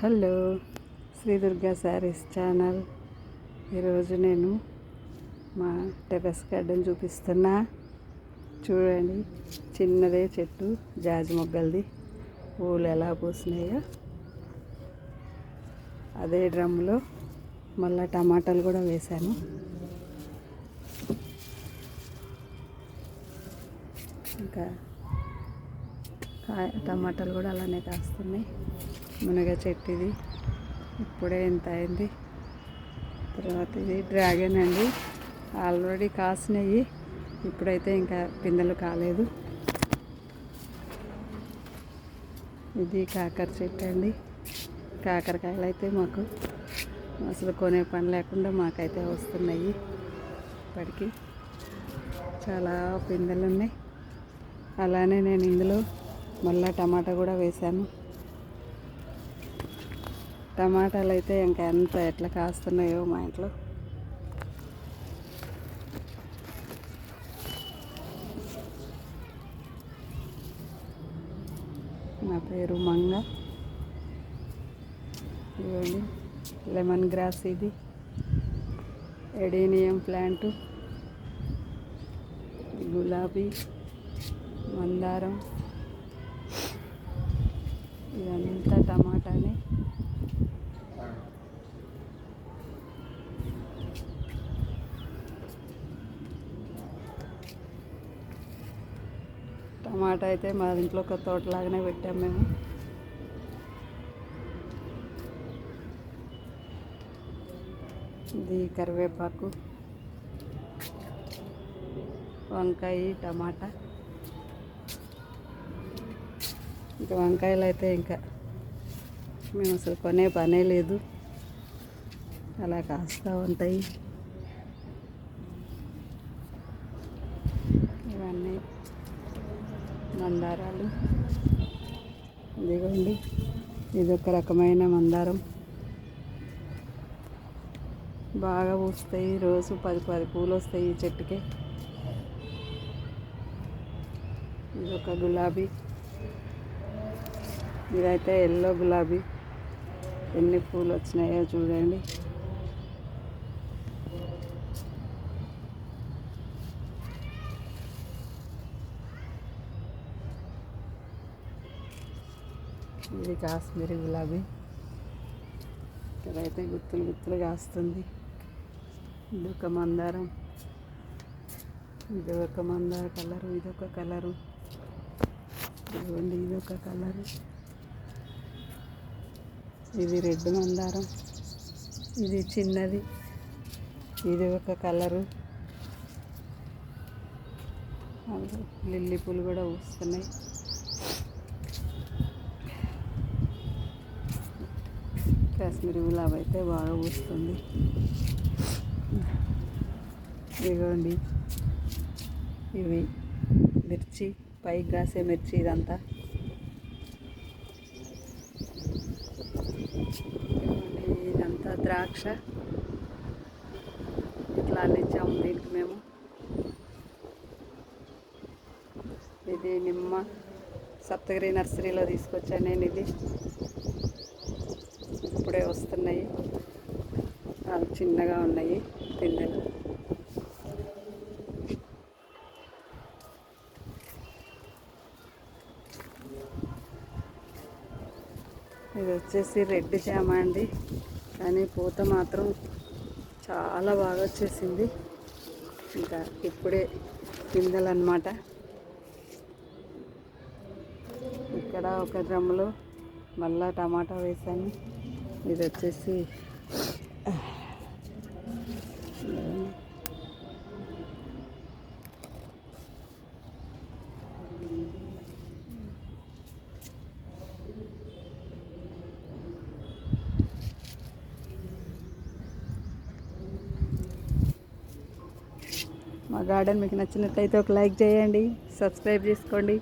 Hello Shri Durga sarees channel. ఈరోజు నేను మా టెర్రస్ గార్డెన్ చూపిస్తున్నా. చూడండి చిన్నదే చెట్టు జాజి మొగ్గలది. పూలు ఎలా పూసినాయో. అదే డ్రమ్లో మళ్ళీ టమాటాలు కూడా వేశాను. ఇంకా కాయ టమాటాలు కూడా అలానే కాస్తున్నాయి. మునగ చెట్టు ఇది ఇప్పుడే ఎంత అయింది? తర్వాత ఇది డ్రాగన్ అండి. ఆల్రెడీ కాసినవి ఇప్పుడైతే ఇంకా పిందెలు కాలేదు. ఇది కాకర చెట్టు అండి. కాకరకాయలు అయితే మాకు అసలు కొనే పని లేకుండా మాకైతే వస్తున్నాయి. ఇప్పటికి చాలా పిందెలు ఉన్నాయి అలానే నేను ఇందులో మళ్ళీ టమాటా కూడా వేశాను. టమాటాలు అయితే ఇంకా ఎంత ఎట్లా కాస్తున్నాయో మా ఇంట్లో. నా పేరు మంగ. ఇవ్వండి లెమన్ గ్రాస్ ఇది. Adenium plant. గులాబీ మందారం. ఇదంతా టమాటానే. టమాటా అయితే మా ఇంట్లో ఒక తోటలాగానే పెట్టాం మేము. ఇది కరివేపాకు వంకాయ టమాటా. ఇంకా వంకాయలు అయితే ఇంకా మేము అసలు కొనే పనే లేదు. అలా కాస్తూ ఉంటాయి. ఇవన్నీ. మందారాలు. ఇదిగోండి ఇది ఒక రకమైన మందారం. బాగా పూస్తాయి రోజు పది పది పూలు వస్తాయి ఈ చెట్టుకి. ఇది ఒక గులాబీ. ఇదైతే ఎల్లో గులాబీ. ఎన్ని పూలు వచ్చినాయో చూడండి. ఇది కాశ్మీరీ గులాబీ. ఇక్కడైతే గుత్తులు గుత్తులు కాస్తుంది. ఇది ఒక మందారం. ఇది ఒక మందార కలరు ఇది ఒక కలరు. ఇదిగోండి ఇది ఒక కలరు. ఇది రెడ్ మందారం. ఇది చిన్నది. ఇది ఒక కలరు. లిల్లీ పూలు కూడా వస్తున్నాయి కాశ్మీరీ గులాబ్ అయితే బాగా పూస్తుంది. ఇదిగోండి. ఇవి మిర్చి పైకి కాసే మిర్చి ఇదంతా. ఇదంతా ద్రాక్ష. ఇట్లా అల్లించాము దీనికి మేము. ఇది నిమ్మ సప్తగిరి నర్సరీలో తీసుకొచ్చాను నేను ఇది. ఇప్పుడే వస్తున్నాయి. చిన్నగా ఉన్నాయి పిందెలు ఇది వచ్చేసి రెడ్ జామ అండి. కానీ పూత మాత్రం చాలా బాగా వచ్చేసింది. ఇంకా ఇప్పుడే గిందెలన్నమాట ఇక్కడ ఒక డ్రమ్లో మళ్ళా టమాటా వేసాను. ఇది వచ్చేసి మా గార్డెన్ మీకు నచ్చినట్లయితే ఒక లైక్ చేయండి సబ్స్క్రైబ్ చేసుకోండి.